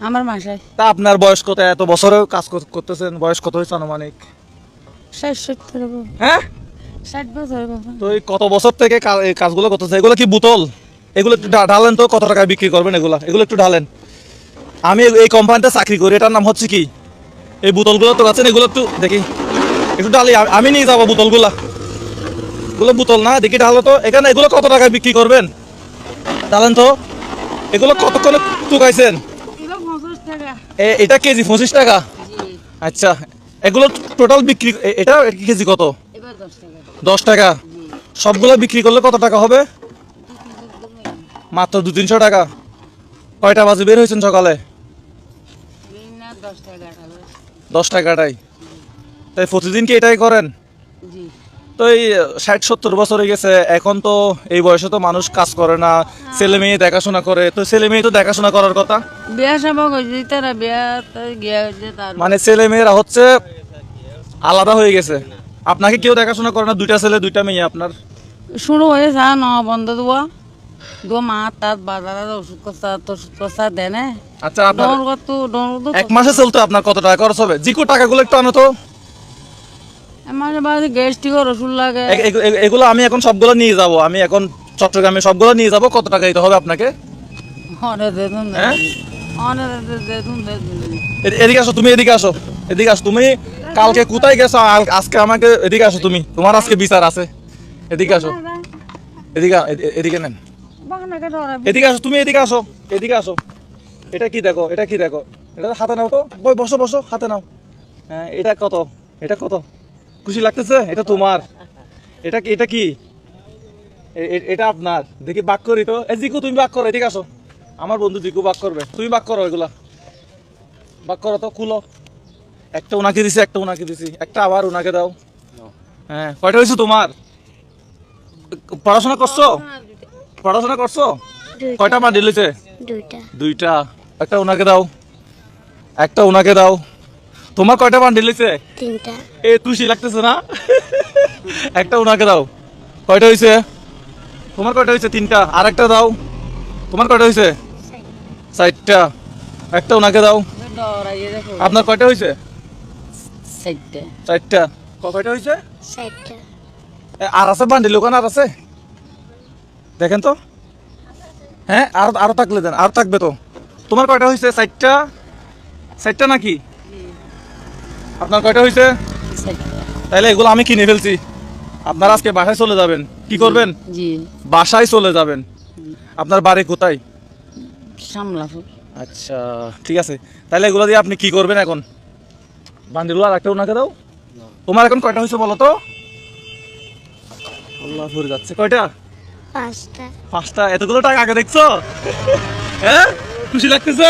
আমার মাসায় তা আপনার বয়স কত? এত বছরেও কাজ করতেছেন। বয়স কত হয়েছে আনুমানিক? ষাট সত্তর। হ্যাঁ? ষাট বছর তো এই কত বছর থেকে এই কাজগুলো করতেছে এগুলো কি বোতল? এগুলো একটু ঢালেন তো কত টাকায় বিক্রি করবেন এগুলো? এগুলো একটু ঢালেন। আমি এই- কোম্পানিতে চাকরি করি। এটার নাম হচ্ছে কি? এই বোতলগুলো তো আছেন এগুলো একটু দেখি। একটু ঢালি আমি নিয়ে যাব বোতলগুলা। এগুলো বোতল না দেখি ঢালো তো। এখানে এগুলো কত টাকায় বিক্রি করবেন? ঢালেন তো। এগুলো কতক্ষণে টুকাইছেন এগুলো পঞ্চাশ টাকা এ- এটা কেজি? পঁচিশ টাকা? আচ্ছা এগুলো টোটাল বিক্রি এটা কেজি কত? দশ টাকা। সবগুলো বিক্রি করলে কত টাকা হবে? মাত্র দু তিনশো টাকা। কয়টা বাজে? বের হয়েছেন সকালে? দশ টাকাটাই। তাই প্রতিদিন কি এটাই করেন? তো এই ষাট সত্তর বছর হয়ে গেছে এখন তো এই বয়সে তো মানুষ কাজ করে না ছেলে মেয়ে দেখাশোনা করে তো ছেলে মেয়ে তো দেখাশোনা করার কথা? বিয়া সাবা তারা বিয়া গিয়া মানে ছেলে মেয়েরা হচ্ছে আলাদা হয়ে গেছে। আপনাকে কেউ দেখাশোনা করে না দুইটা ছেলে দুইটা মেয়ে আপনার? শুরু হয়ে যা ন বন্ধ দেওয়া দো মা তার বাজারের ওষুধ কষা ওষুধ কষা দেয় না আচ্ছা আপনার এক মাসে চলতো আপনার কত টাকা খরচ হবে? জিকো টাকাগুলো একটু আনো তো। আমার বাড়ি গ্যাস্ট্রিকের ওষুধ লাগে। এগুলো আমি এখন সবগুলো নিয়ে যাব। আমি এখন চট্টগ্রামে সবগুলো নিয়ে যাব। কত টাকা দিতে হবে আপনাকে? এদিকে আসো তুমি এদিকে আসো। এদিকে আসো তুমি কালকে কোথায় গেছো? আজকে আমাকে এদিকে আসো তুমি। তোমার আজকে বিচার আছে। এদিকে আসো। এদিকে এদিকে নেন। এদিকে আসো তুমি এদিকে আসো। এদিকে আসো। এটা কি দেখো? এটা কি দেখো? এটা হাতে নাও তো। বই বসো বসো। হাতে নাও। হ্যাঁ এটা কত? এটা কত? খুশি লাগতেছে? এটা তোমার। এটা কি এটা কি? এটা আপনার। দেখি বাক করি তো। এ জিকু তুমি বাক করো এদিকে আসো। আমার বন্ধু জিকু বাক করবে। তুমি বাক করো এগুলা। বাক করো তো খুলো। একটা ওনাকে দিছি একটা ওনাকে দিছি। একটা আবার ওনাকে দাও। হ্যাঁ কয়টা হয়েছে তোমার? পড়াশোনা করছ? পড়াশোনা করছ? কয়টা বান্ডিল হয়েছে দুইটা। দুইটা। একটা ওনাকে দাও। একটা ওনাকে দাও। তোমার কয়টা বান্ডিল হয়েছে তিনটা। এ খুশি লাগতেছে না? একটা ওনাকে দাও। কয়টা হয়েছে তোমার কয়টা হয়েছে তিনটা। আর একটা দাও। তোমার কয়টা হয়েছে চারটা। একটা ওনাকে দাও। আপনার কয়টা হয়েছে চারটা। কয়টা হয়েছে আর আছে বান্ডিল? ওখানে আর আছে? দেখেন তো। হ্যাঁ আর আরও থাকলে দেন। আর থাকবে তো। তোমার কয়টা হয়েছে চারটা। চারটা নাকি? আপনার কয়টা হয়েছে তাহলে এগুলো আমি কিনে ফেলছি। আপনার আজকে বাসায় চলে যাবেন। কি করবেন? বাসায় চলে যাবেন। আপনার বাড়ি কোথায়? সামলাপুর আচ্ছা ঠিক আছে। তাহলে এগুলো দিয়ে আপনি কি করবেন এখন? বান্ডিল আর একটা ওনাকে দাও। তোমার এখন কয়টা হয়েছে বলো তো? আল্লাহ ভরে যাচ্ছে। কয়টা? পাঁচটা। পাঁচটা। এতগুলো টাকা আগে দেখছ? হ্যাঁ? খুশি লাগতেছে?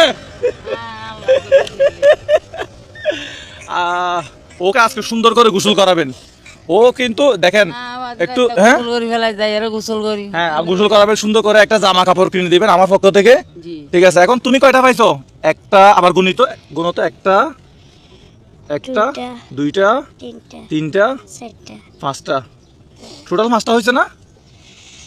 ওকে আজকে সুন্দর করে গোসল করাবেন। ও কিন্তু দেখেন একটু হ্যাঁ? গোসল করি যাই আর গোসল করি। হ্যাঁ আর গোসল করাবেন সুন্দর করে একটা জামা কাপড় কিনে দিবেন আমার পক্ষ থেকে। জি। ঠিক আছে এখন তুমি কয়টা পাইছো? একটা আবার গুণিত গুণত একটা একটা দুইটা। তিনটা। তিনটা চারটা। পাঁচটা। টোটাল পাঁচটা হয়েছে না?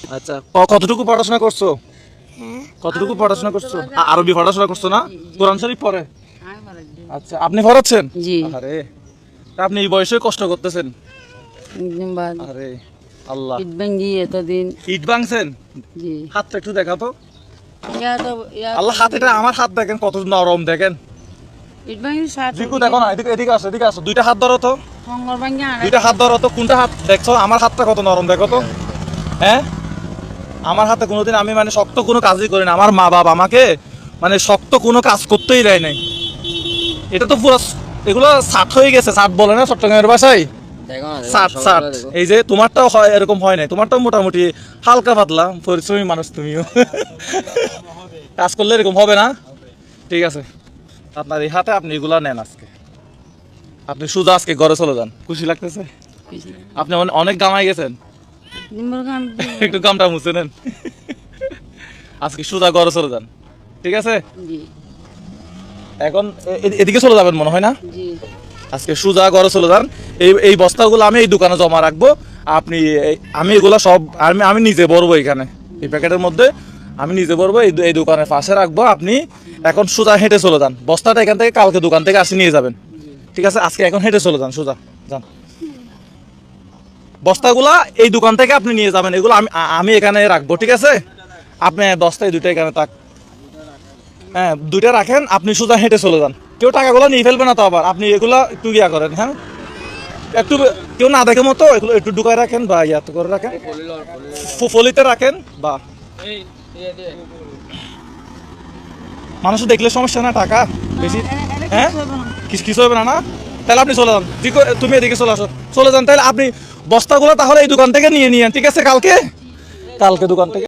আচ্ছা ক- কতটুকু পড়াশোনা করছ? হ্যাঁ। কতটুকু পড়াশোনা করছ? আরবি পড়াশোনা করছ না? কোরআন শরীফ পড়ে? আচ্ছা আপনি পড়াচ্ছেন জি। আরে আপনি এই বয়সে কষ্ট করতেছেন? একদিন বাদ আরে আল্লাহ। ইট ভেঙ্গি এতদিন। ইট ভাঙছেন? জি। হাতটা একটু দেখা তো তো ইয়া আল্লাহ হাত এটা আমার হাত দেখেন কত নরম দেখেন। ইট ভেঙ্গি সাত জিকু দেখো না এদিকে এদিকে আসো এদিকে আসো। দুইটা হাত ধরো তো। সঙ্গর ভেঙ্গি আনে দুইটা হাত ধরো তো। কোনটা হাত দেখছ? আমার হাতটা কত নরম দেখো তো। হ্যাঁ? আমার হাতে কোনোদিন আমি মানে শক্ত কোনো কাজই করি না। আমার মা বাবা আমাকে মানে শক্ত কোনো কাজ করতেই দেয় নাই। এটা তো পুরো এগুলো সাত হয়ে গেছে সাত বলে না চট্টগ্রামের বাসায়? সাত সাত। এই যে তোমারটাও হয় এরকম হয় নাই। তোমারটাও মোটামুটি হালকা পাতলা পরিশ্রমী মানুষ তুমিও। কাজ করলে এরকম হবে না? ঠিক আছে। আপনার এই হাতে আপনি এগুলা নেন আজকে। আপনি সুজা আজকে ঘরে চলে যান। খুশি লাগতেছে? আপনি অনেক গামাই গেছেন। একটু গামটা মুছে নেন। আজকে সুজা ঘরে চলে যান। ঠিক আছে? জি। এখন এদিকে চলে যাবেন মনে হয় না? আজকে সুজা ঘরে চলে যান। এই এই বস্তাগুলো আমি এই দোকানে জমা রাখব। আপনি আমি এগুলো সব আমি আমি নিজে ভরবো এখানে। এই প্যাকেটের মধ্যে আমি নিজে বলব এই এই দোকানের পাশে রাখব। আপনি এখন সোজা হেঁটে চলে যান। বস্তাটা এখান থেকে কালকে দোকান থেকে আসি নিয়ে যাবেন। ঠিক আছে? আজকে এখন হেঁটে চলে যান সোজা। যান। বস্তাগুলা এই দোকান থেকে আপনি নিয়ে যাবেন। এগুলো আমি আমি এখানে রাখব। ঠিক আছে? আপনি বস্তায় দুইটা এখানে থাক হ্যাঁ দুইটা রাখেন, আপনি সোজা হেঁটে চলে যান। কেউ টাকাগুলো নিয়ে ফেলবে না তো আবার, আপনি এগুলো একটু ইয়া করেন হ্যাঁ? একটু কেউ না দেখে মতো এগুলো একটু ঢুকায় রাখেন বা ইয়াতে করে রাখেন। ফলিতে রাখেন, বা মানুষ দেখলে সমস্যা না, টাকা বেশি হ্যাঁ? কিছু হবে না না? তাহলে আপনি চলে যান। তুমি এদিকে চলে আসো। চলে যান, তাহলে আপনি বস্তাগুলো তাহলে এই দোকান থেকে নিয়ে নিয়ে ঠিক আছে? কালকে? কালকে দোকান থেকে